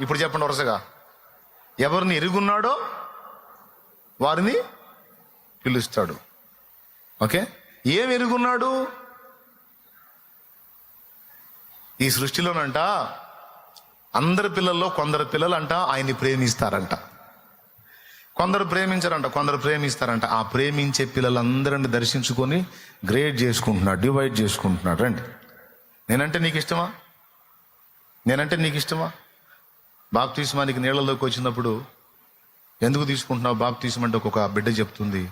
ఇప్పుడు చెప్పండి వరుసగా. ఎవరిని ఎరుగున్నాడో వారిని పిలుస్తాడు. ఓకే? ఏం ఎరుగున్నాడు? ఈ సృష్టిలోనంట అందరి పిల్లల్లో కొందరు పిల్లలంట ఆయన్ని ప్రేమిస్తారంట. కొందరు ప్రేమించారంట కొందరు ప్రేమిస్తారంట. ఆ ప్రేమించే పిల్లలందరిని దర్శించుకొని గ్రేడ్ చేసుకుంటున్నాడు డివైడ్ చేసుకుంటున్నాడు. రండి. నేనంటే నీకు ఇష్టమా? నేనంటే నీకు ఇష్టమా? బాప్తీస్మానికి నీళ్ళలోకి వచ్చినప్పుడు ఎందుకు తీసుకుంటున్నావు? బాప్తీసం అంటే ఒక్కొక్క బిడ్డ చెప్తుంది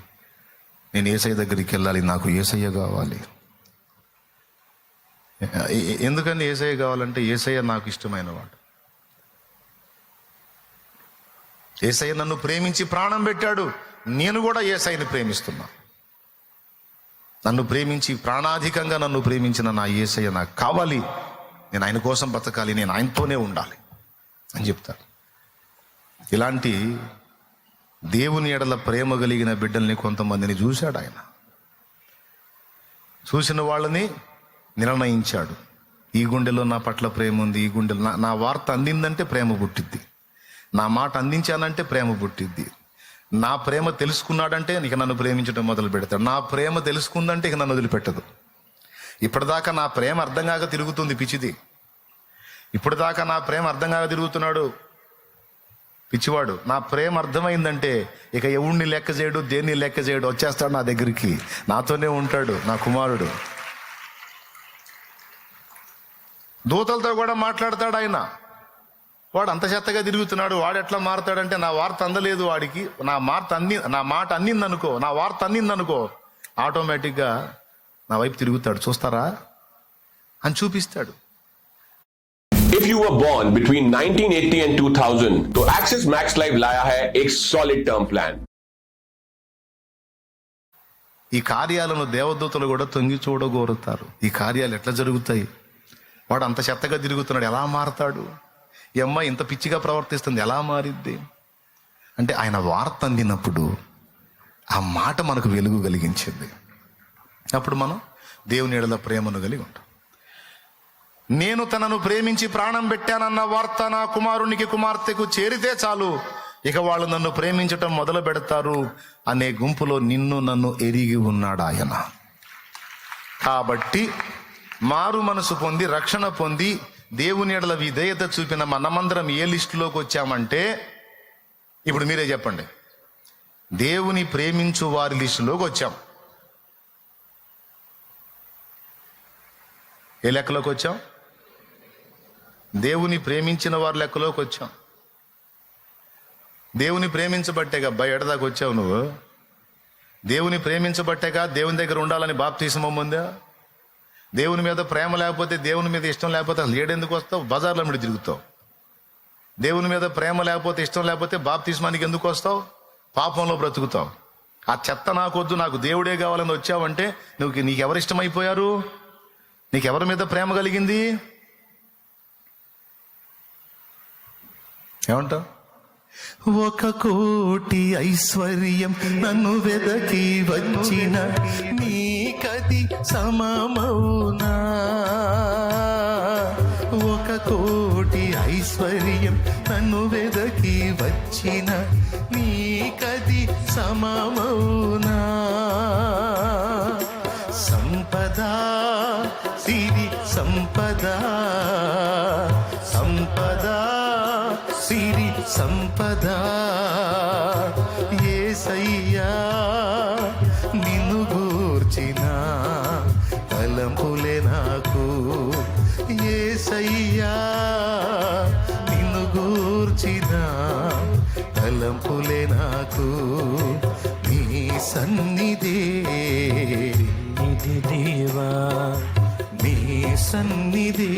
నేను ఏసయ్య దగ్గరికి వెళ్ళాలి నాకు ఏసయ్య కావాలి. ఎందుకని ఏసయ్య కావాలంటే ఏసయ్య నాకు ఇష్టమైన వాడు. ఏసయ్య నన్ను ప్రేమించి ప్రాణం పెట్టాడు నేను కూడా ఏసయ్యని ప్రేమిస్తున్నా. నన్ను ప్రేమించి ప్రాణాధికంగా నన్ను ప్రేమించిన నా ఏసయ్య నాకు కావాలి నేను ఆయన కోసం బతకాలి నేను ఆయనతోనే ఉండాలి. అని చెప్తారు. ఇలాంటి దేవుని ఎడల ప్రేమ కలిగిన బిడ్డల్ని కొంతమందిని చూశాడు ఆయన. చూసిన వాళ్ళని నిర్ణయించాడు. ఈ గుండెలో నా పట్ల ప్రేమ ఉంది ఈ గుండెలో నా నా వార్త అందిందంటే ప్రేమ పుట్టిద్ది. నా మాట అందించానంటే ప్రేమ పుట్టిద్ది. నా ప్రేమ తెలుసుకున్నాడంటే ఇక నన్ను ప్రేమించడం మొదలు పెడతాడు. నా ప్రేమ తెలుసుకుందంటే ఇక నన్ను వదిలిపెట్టదు. ఇప్పటిదాకా నా ప్రేమ అర్థం కాక తిరుగుతుంది పిచ్చిది. ఇప్పుడు దాకా నా ప్రేమ అర్థం కాక తిరుగుతున్నాడు. పిచ్చివాడు నా ప్రేమ అర్థమైందంటే ఇక ఎవడిని లెక్క చేయడు దేన్ని లెక్క చేయడు వచ్చేస్తాడు నా దగ్గరికి. నాతోనే ఉంటాడు నా కుమారుడు. దూతలతో కూడా మాట్లాడతాడు ఆయన. వాడు అంత చెత్తగా తిరుగుతున్నాడు వాడు ఎట్లా మారుతాడంటే నా వార్త అందలేదు వాడికి. నా మార్త అంది నా మాట అందిందనుకో నా వార్త అందిందనుకో ఆటోమేటిక్గా నా వైపు తిరుగుతాడు. చూస్తారా? అని చూపిస్తాడు. If you were born between 1980 and 2000, तो Axis Max Life लाया है एक सॉलिड टर्म प्लान ఈ కార్యాలను దేవదూతలు కూడా తొంగి చూడగోరుతారు ఈ కార్యాలు ఎట్లా జరుగుతాయి వాడు అంత చెత్తగా తిరుగుతున్నాడు ఎలా మారతాడు ఈ అమ్మాయి ఇంత పిచ్చిగా ప్రవర్తిస్తుంది ఎలా మారిద్ది అంటే ఆయన వార్త అందినప్పుడు ఆ మాట మనకు వెలుగు కలిగించింది అప్పుడు మనం దేవుని ఎడల ప్రేమను కలిగి ఉంటాం నేను తనను ప్రేమించి ప్రాణం పెట్టానన్న వార్త నా కుమారునికి కుమార్తెకు చేరితే చాలు. ఇక వాళ్ళు నన్ను ప్రేమించటం మొదలు పెడతారు. అనే గుంపులో నిన్ను నన్ను ఎరిగి ఉన్నాడు ఆయన. కాబట్టి మారు మనసు పొంది రక్షణ పొంది దేవుని ఎడల విధేయత చూపిన మనమందరం ఏ లిస్టులోకి వచ్చామంటే ఇప్పుడు మీరే చెప్పండి. దేవుని ప్రేమించు వారి లిస్టులోకి వచ్చాం. ఏ లెక్కలోకి వచ్చాం? దేవుని ప్రేమించిన వారి లెక్కలోకి వచ్చాం. దేవుని ప్రేమించబట్టేగా అబ్బాయి ఎడదాకా వచ్చావు నువ్వు? దేవుని ప్రేమించబట్టేగా దేవుని దగ్గర ఉండాలని బాప్తీసం ఉందా దేవుని మీద ప్రేమ లేకపోతే దేవుని మీద ఇష్టం లేకపోతే అసలు ఏడెందుకు వస్తావు? బజార్లో మీద తిరుగుతావు. దేవుని మీద ప్రేమ లేకపోతే ఇష్టం లేకపోతే బాప్తీస్మానికి ఎందుకు వస్తావు? పాపంలో బ్రతుకుతావు. ఆ చెత్త నాకొద్దు నాకు దేవుడే కావాలని వచ్చావంటే నువ్వు నీకెవరు ఇష్టమైపోయారు? నీకెవరి మీద ప్రేమ కలిగింది? ఏమంటావు? ఒక కోటి ఐశ్వర్యం నన్ను వెదకి వచ్చిన నీకది సమమౌనా ఒక కోటి ఐశ్వర్యం నన్ను వెదకి వచ్చిన నీకది సమమౌనా సంపద సిరి సంపద సంపద సిరి సంపద. ఏసయ్యా నిన్ను గూర్చిన తలంపులే నాకు. ఏసయ్యా నిన్ను గూర్చిన తలంపులే నాకు. నీ సన్నిధి నిధి దేవా నీ సన్నిధి.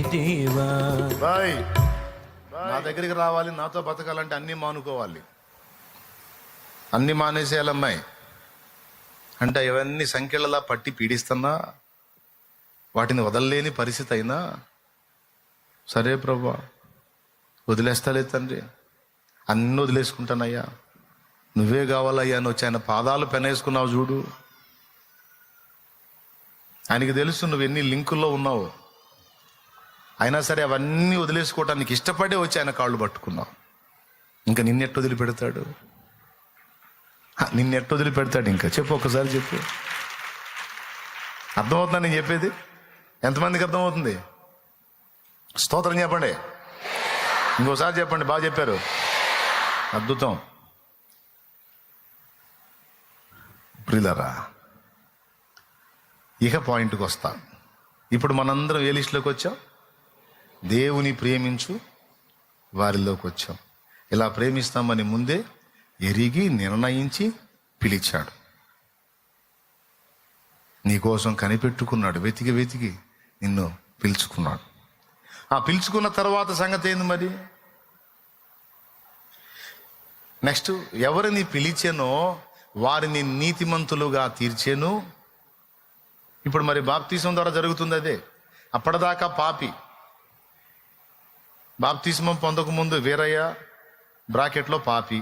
దేవా. బాయ్. నా దగ్గరికి రావాలి నాతో బతకాలంటే అన్ని మానుకోవాలి. అన్ని మానేసేయాలమ్మాయి. అంటే ఇవన్నీ సంఖ్యలలా పట్టి పీడిస్తున్నా వాటిని వదలలేని పరిస్థితి అయినా సరే ప్రభా వదిలేస్తాలే తండ్రి. అన్ని వదిలేసుకుంటానయ్యా. నువ్వే కావాలయ్యా అని వచ్చి ఆయన పాదాలు పెనేసుకున్నావు చూడు. ఆయనకి తెలుసు నువ్వు ఎన్ని లింకుల్లో ఉన్నావు. అయినా సరే అవన్నీ వదిలేసుకోవటానికి ఇష్టపడే వచ్చి ఆయన కాళ్ళు పట్టుకున్నావు. ఇంకా నిన్నెట్టు వదిలిపెడతాడు? నిన్నెట్టు వదిలిపెడతాడు ఇంకా? చెప్పు ఒకసారి చెప్పు. అర్థమవుతుందా నేను చెప్పేది? ఎంతమందికి అర్థమవుతుంది? స్తోత్రం చెప్పండి. ఇంకోసారి చెప్పండి బాగా చెప్పారు. అద్భుతం. ప్రిలరా ఇక పాయింట్కి వస్తా. ఇప్పుడు మనందరం ఏ లిస్టులోకి వచ్చాం? దేవుని ప్రేమించు వారిలోకి వచ్చాం. ఇలా ప్రేమిస్తామని ముందే ఎరిగి నిర్ణయించి పిలిచాడు. నీకోసం కనిపెట్టుకున్నాడు వెతికి వెతికి నిన్ను పిలుచుకున్నాడు. ఆ పిలుచుకున్న తర్వాత సంగతి ఏంది మరి? నెక్స్ట్ ఎవరిని పిలిచానో వారిని నీతిమంతులుగా తీర్చాను. ఇప్పుడు మరి బాప్తీసం ద్వారా జరుగుతుంది అదే. అప్పటిదాకా పాపి బాప్తిస్మం పొందకముందు వీరయ్య బ్రాకెట్లో పాపి